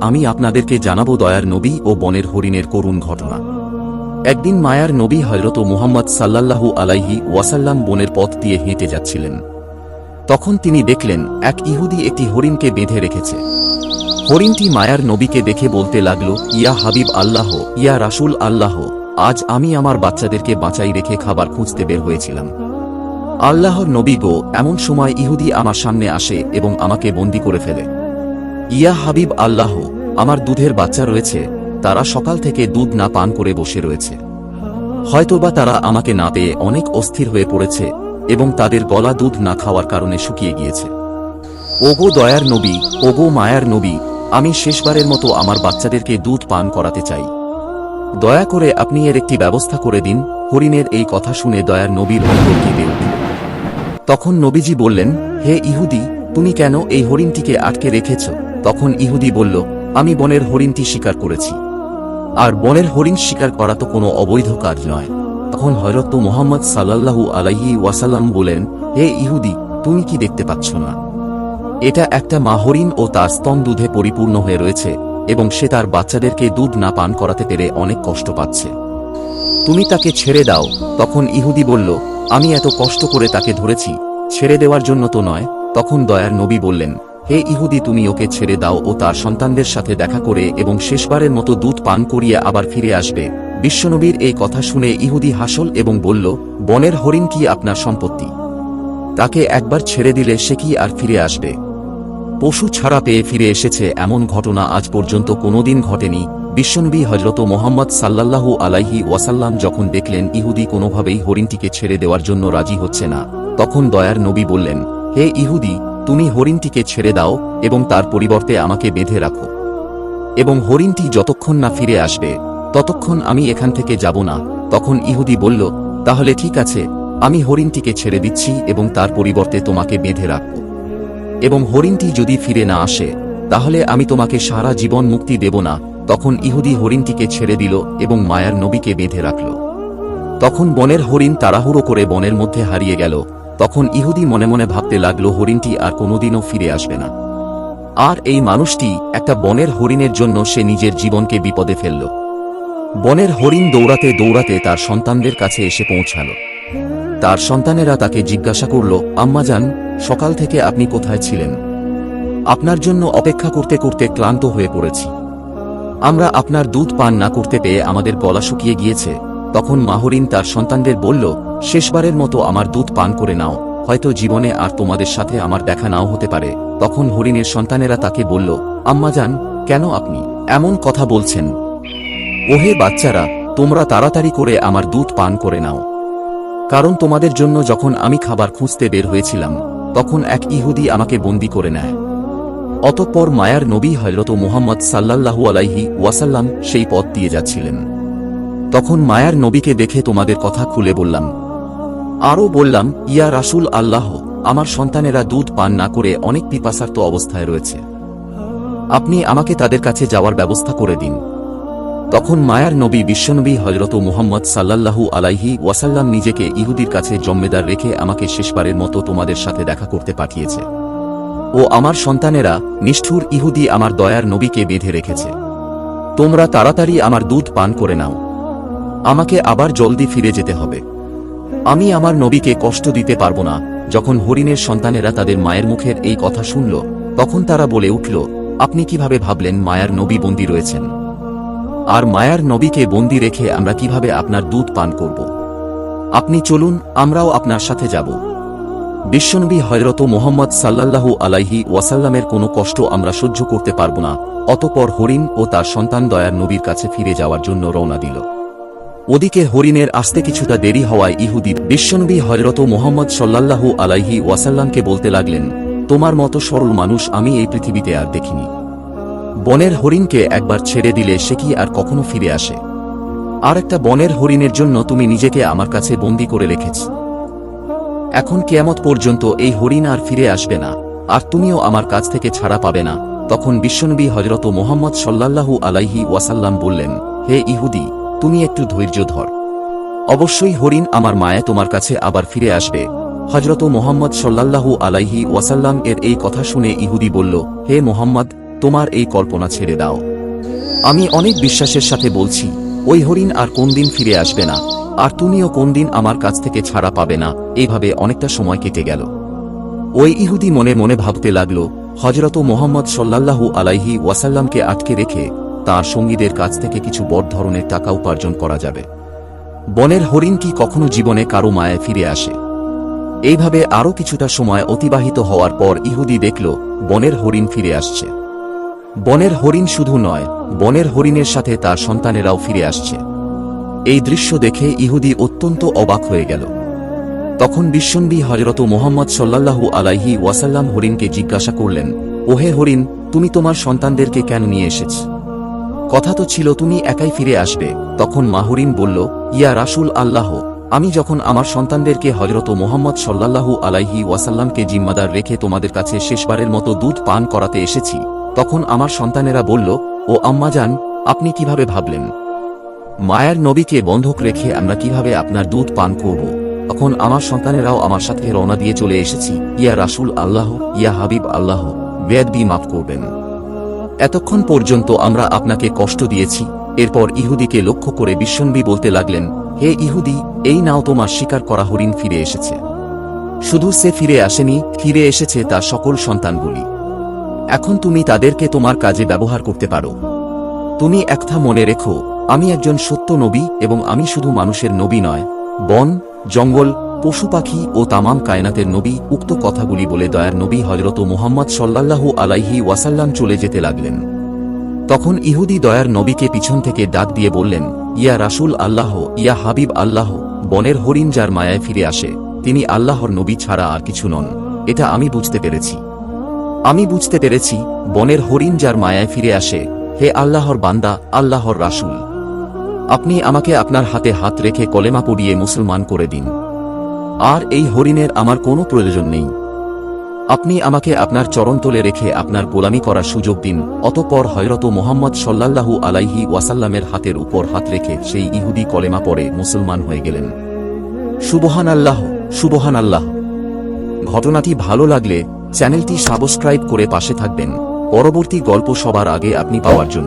আমি আপনাদেরকে জানাব দয়ার নবী ও বনের হরিণের করুণ ঘটনা। একদিন মায়ার নবী হজরত মুহাম্মদ সাল্লাল্লাহু আলাইহি ওয়াসাল্লাম বনের পথ দিয়ে হেঁটে যাচ্ছিলেন। তখন তিনি দেখলেন, এক ইহুদি একটি হরিণকে বেঁধে রেখেছে। হরিণটি মায়ার নবীকে দেখে বলতে লাগল, ইয়া হাবিব আল্লাহ, ইয়া রাসূল আল্লাহ, আজ আমি আমার বাচ্চাদেরকে বাঁচাই রেখে খাবার খুঁজতে বের হয়েছিলাম। আল্লাহর নবী গো, এমন সময় ইহুদি আমার সামনে আসে এবং আমাকে বন্দি করে ফেলে। ইয়া হাবিব আল্লাহ, আমার দুধের বাচ্চা রয়েছে, তারা সকাল থেকে দুধ না পান করে বসে রয়েছে। হয়তোবা তারা আমাকে না পেয়ে অনেক অস্থির হয়ে পড়েছে এবং তাদের গলা দুধ না খাওয়ার কারণে শুকিয়ে গিয়েছে। ওগো দয়ার নবী, ওগো মায়ার নবী, আমি শেষবারের মতো আমার বাচ্চাদেরকে দুধ পান করাতে চাই। দয়া করে আপনি এর একটি ব্যবস্থা করে দিন, হরিণের এই কথা শুনে দয়ার নবীর অন্তর কেঁপে উঠল তখন নবীজি বললেন, হে ইহুদি, তুমি কেন এই হরিণটিকে আটকে রেখেছ? তখন ইহুদি বলল, আমি বনের হরিণটি শিকার করেছি। আর বনের হরিণ শিকার করা তো কোনো অবৈধ কাজ নয়। তখন হয়রত মোহাম্মদ সাল্লাল্লাহু আলাইহি ওয়াসাল্লাম বলেন, হে ইহুদি, তুমি কি দেখতে পাচ্ছ না? এটা একটা মা হরিণ ও তার স্তন দুধে পরিপূর্ণ হয়ে রয়েছে এবং সে তার বাচ্চাদেরকে দুধ না পান করাতে পেরে অনেক কষ্ট পাচ্ছে। তুমি তাকে ছেড়ে দাও। তখন ইহুদি বলল, আমি এত কষ্ট করে তাকে ধরেছি, ছেড়ে দেওয়ার জন্য তো নয়। তখন দয়ার নবী বললেন হে ইহুদি, তুমি ওকে ছেড়ে দাও ও তার সন্তানদের সাথে দেখা করে এবং শেষবারের মতো দুধ পান করিয়ে আবার ফিরে আসবে। বিশ্বনবীর এই কথা শুনে ইহুদি হাসল এবং বলল, বনের হরিণ কি আপনার সম্পত্তি? তাকে একবার ছেড়ে দিলে সে কি আর ফিরে আসবে? পশু ছাড়া পেয়ে ফিরে এসেছে এমন ঘটনা আজ পর্যন্ত কোনোদিন ঘটেনি। বিশ্বনবী হজরত মোহাম্মদ সাল্লাল্লাহু আলাইহি ওয়াসাল্লাম যখন দেখলেন ইহুদি কোনোভাবেই হরিণটিকে ছেড়ে দেওয়ার জন্য রাজি হচ্ছে না, তখন দয়ার নবী বললেন, হে ইহুদি তুমি হরিণটিকে ছেড়ে দাও এবং তার পরিবর্তে আমাকে বেঁধে রাখো। এবং হরিণটি যতক্ষণ না ফিরে আসবে, ততক্ষণ আমি এখান থেকে যাব না। তখন ইহুদি বলল, তাহলে ঠিক আছে, আমি হরিণটিকে ছেড়ে দিচ্ছি এবং তার পরিবর্তে তোমাকে বেঁধে রাখব। এবং হরিণটি যদি ফিরে না আসে, তাহলে আমি তোমাকে সারা জীবন মুক্তি দেব না। তখন ইহুদি হরিণটিকে ছেড়ে দিল এবং মায়ার নবীকে বেঁধে রাখল। তখন বনের হরিণ তাড়াহুড়ো করে বনের মধ্যে হারিয়ে গেল। তখন ইহুদি মনে মনে ভাবতে লাগল হরিণটি আর কোনোদিনও ফিরে আসবে না। আর এই মানুষটি একটা বনের হরিণের জন্য সে নিজের জীবনকে বিপদে ফেলল। বনের হরিণ দৌড়াতে দৌড়াতে তার সন্তানদের কাছে এসে পৌঁছাল। তার সন্তানেরা তাকে জিজ্ঞাসা করল আম্মাজান সকাল থেকে আপনি কোথায় ছিলেন? আপনার জন্য অপেক্ষা করতে করতে ক্লান্ত হয়ে পড়েছি। আমরা আপনার দুধ পান না করতে পেয়ে আমাদের গলা শুকিয়ে গিয়েছে। তখন মাহরিন তার সন্তানদের বলল, শেষবারের মতো আমার দুধ পান করে নাও। হয়তো জীবনে আর তোমাদের সাথে আমার দেখা নাও হতে পারে। তখন হরিণের সন্তানেরা তাকে বলল, আম্মা যান, কেন আপনি এমন কথা বলছেন? ওহে বাচ্চারা, তোমরা তাড়াতাড়ি করে আমার দুধ পান করে নাও। কারণ তোমাদের জন্য যখন আমি খাবার খুঁজতে বের হয়েছিলাম, তখন এক ইহুদি আমাকে বন্দি করে নেয়। অতঃপর মায়ার নবী হজরত মুহাম্মদ সাল্লাল্লাহু আলাইহি ওয়াসাল্লাম সেই পথ দিয়ে যাচ্ছিলেন। তখন মায়ার নবীকে দেখে তোমাদের কথা খুলে বললাম। আরও বললাম, ইয়া রাসূল আল্লাহ, আমার সন্তানেরা দুধ পান না করে অনেক পিপাসার্ত অবস্থায় রয়েছে। আপনি আমাকে তাদের কাছে যাওয়ার ব্যবস্থা করে দিন। তখন মায়ার নবী বিশ্বনবী হজরত মুহাম্মদ সাল্লাল্লাহু আলাইহি ওয়াসাল্লাম নিজেকে ইহুদির কাছে জম্মেদার রেখে আমাকে শেষবারের মতো তোমাদের সাথে দেখা করতে পাঠিয়েছে। ও আমার সন্তানেরা, নিষ্ঠুর ইহুদি আমার দয়ার নবীকে বেঁধে রেখেছে। তোমরা তাড়াতাড়ি আমার দুধ পান করে নাও। আমাকে আবার জলদি ফিরে যেতে হবে। আমি আমার নবীকে কষ্ট দিতে পারব না। যখন হরিণের সন্তানেরা তাদের মায়ের মুখের এই কথা শুনল, তখন তারা বলে উঠল, আপনি কীভাবে ভাবলেন মায়ার নবী বন্দী রয়েছেন? আর মায়ার নবীকে বন্দি রেখে আমরা কীভাবে আপনার দুধ পান করব? আপনি চলুন, আমরাও আপনার সাথে যাব। বিশ্বনবী হয়রত মোহাম্মদ সাল্লাল্লাহু আলাইহি ওয়াসাল্লামের কোনো কষ্ট আমরা সহ্য করতে পারব না। অতপর হরিণ ও তার সন্তান দয়ার নবীর কাছে ফিরে যাওয়ার জন্য রওনা দিল। ওদিকে হরিণের আসতে কিছুটা দেরি হওয়ায় ইহুদি বিশ্বনবী হজরত মোহাম্মদ সাল্লাল্লাহু আলাইহি ওয়াসাল্লামকে বলতে লাগলেন, তোমার মতো সরল মানুষ আমি এই পৃথিবীতে আর দেখিনি। বনের হরিণকে একবার ছেড়ে দিলে সে কি আর কখনো ফিরে আসে? আর একটা বনের হরিণের জন্য তুমি নিজেকে আমার কাছে বন্দি করে রেখেছ। এখন কেয়ামত পর্যন্ত এই হরিণ আর ফিরে আসবে না, আর তুমিও আমার কাছ থেকে ছাড়া পাবে না। তখন বিশ্বনবী হজরত মোহাম্মদ সাল্লাল্লাহু আলাইহি ওয়াসাল্লাম বললেন, হে ইহুদি তুমি একটু ধৈর্য ধর। অবশ্যই হরিণ আমার মায়া তোমার কাছে আবার ফিরে আসবে। হজরত মোহাম্মদ সাল্লাল্লাহু আলাইহি ওয়াসাল্লাম এর এই কথা শুনে ইহুদি বলল, হে মোহাম্মদ, তোমার এই কল্পনা ছেড়ে দাও। আমি অনেক বিশ্বাসের সাথে বলছি, ওই হরিণ আর কোন দিন ফিরে আসবে না, আর তুমিও কোন দিন আমার কাছ থেকে ছাড়া পাবে না। এইভাবে অনেকটা সময় কেটে গেল। ওই ইহুদি মনে মনে ভাবতে লাগল হজরত মোহাম্মদ সাল্লাল্লাহু আলাইহি ওয়াসাল্লামকে আটকে রেখে তার সঙ্গীদের কাছ থেকে কিছু বড় ধরনের টাকা উপার্জন করা যাবে। বনের হরিণ কি কখনো জীবনে কারও মায়ায় ফিরে আসে? এইভাবে আরও কিছুটা সময় অতিবাহিত হওয়ার পর ইহুদি দেখল, বনের হরিণ ফিরে আসছে। বনের হরিণ শুধু নয়, বনের হরিণের সাথে তার সন্তানেরাও ফিরে আসছে। এই দৃশ্য দেখে ইহুদি অত্যন্ত অবাক হয়ে গেল। তখন বিশ্বনবী হজরত মোহাম্মদ সাল্লাল্লাহু আলাইহি ওয়াসাল্লাম হরিণকে জিজ্ঞাসা করলেন, ওহে হরিণ, তুমি তোমার সন্তানদেরকে কেন নিয়ে এসেছ? কথা তো ছিল তুমি একাই ফিরে আসবে। তখন মাহরিন বলল, ইয়া রাসূল আল্লাহ, আমি যখন আমার সন্তানদেরকে হজরত মোহাম্মদ সাল্লাল্লাহু আলাইহি ওয়াসাল্লামকে জিম্মাদার রেখে তোমাদের কাছে শেষবারের মতো দুধ পান করাতে এসেছি, তখন আমার সন্তানেরা বলল, ও আম্মা যান আপনি কীভাবে ভাবলেন? মায়ের নবীকে বন্ধক রেখে আমরা কীভাবে আপনার দুধ পান করব? তখন আমার সন্তানেরাও আমার সাথে রওনা দিয়ে চলে এসেছি, ইয়া রাসূল আল্লাহ, ইয়া হাবিব আল্লাহ বেদবি মাফ করবেন। এতক্ষণ পর্যন্ত আমরা আপনাকে কষ্ট দিয়েছি। এরপর ইহুদিকে লক্ষ্য করে বিশ্বনবী বলতে লাগলেন, হে ইহুদি, এই নাও তোমার স্বীকার করা হরিণ ফিরে এসেছে। শুধু সে ফিরে আসেনি, ফিরে এসেছে তার সকল সন্তানগুলি। এখন তুমি তাদেরকে তোমার কাজে ব্যবহার করতে পারো। তুমি একথা মনে রেখো, আমি একজন সত্য নবী এবং আমি শুধু মানুষের নবী নয়, বন, জঙ্গল পশু পাখি ও তামাম কায়নাতের নবী উক্ত কথাগুলি বলে দয়ার নবী হজরত মোহাম্মদ সাল্লাল্লাহু আলাইহি ওয়াসাল্লাম চলে যেতে লাগলেন। তখন ইহুদি দয়ার নবীকে পিছন থেকে ডাক দিয়ে বললেন, ইয়া রাসূল আল্লাহ, ইয়া হাবিব আল্লাহ, বনের হরিণ যার মায়ায় ফিরে আসে, তিনি আল্লাহর নবী ছাড়া আর কিছু নন। এটা আমি বুঝতে পেরেছি। আমি বুঝতে পেরেছি, বনের হরিণ যার মায়ায় ফিরে আসে, হে আল্লাহর বান্দা, আল্লাহর রাসূল। আপনি আমাকে আপনার হাতে হাত রেখে কলেমা পড়িয়ে মুসলমান করে দিন। আর এই হরিণের আমার কোনো প্রয়োজন নেই। আপনি আমাকে আপনার চরণতলে রেখে আপনার গোলামি করার সুযোগ দিন, অতপর হয়রত মোহাম্মদ সল্লাল্লাহু আলাইহি ওয়াসাল্লামের হাতের উপর হাত রেখে সেই ইহুদি কলেমা পরে মুসলমান হয়ে গেলেন। সুবহান আল্লাহ সুবহান আল্লাহ ঘটনাটি ভালো লাগলে চ্যানেলটি সাবস্ক্রাইব করে পাশে থাকবেন। পরবর্তী গল্প সবার আগে আপনি পাওয়ার জন্য।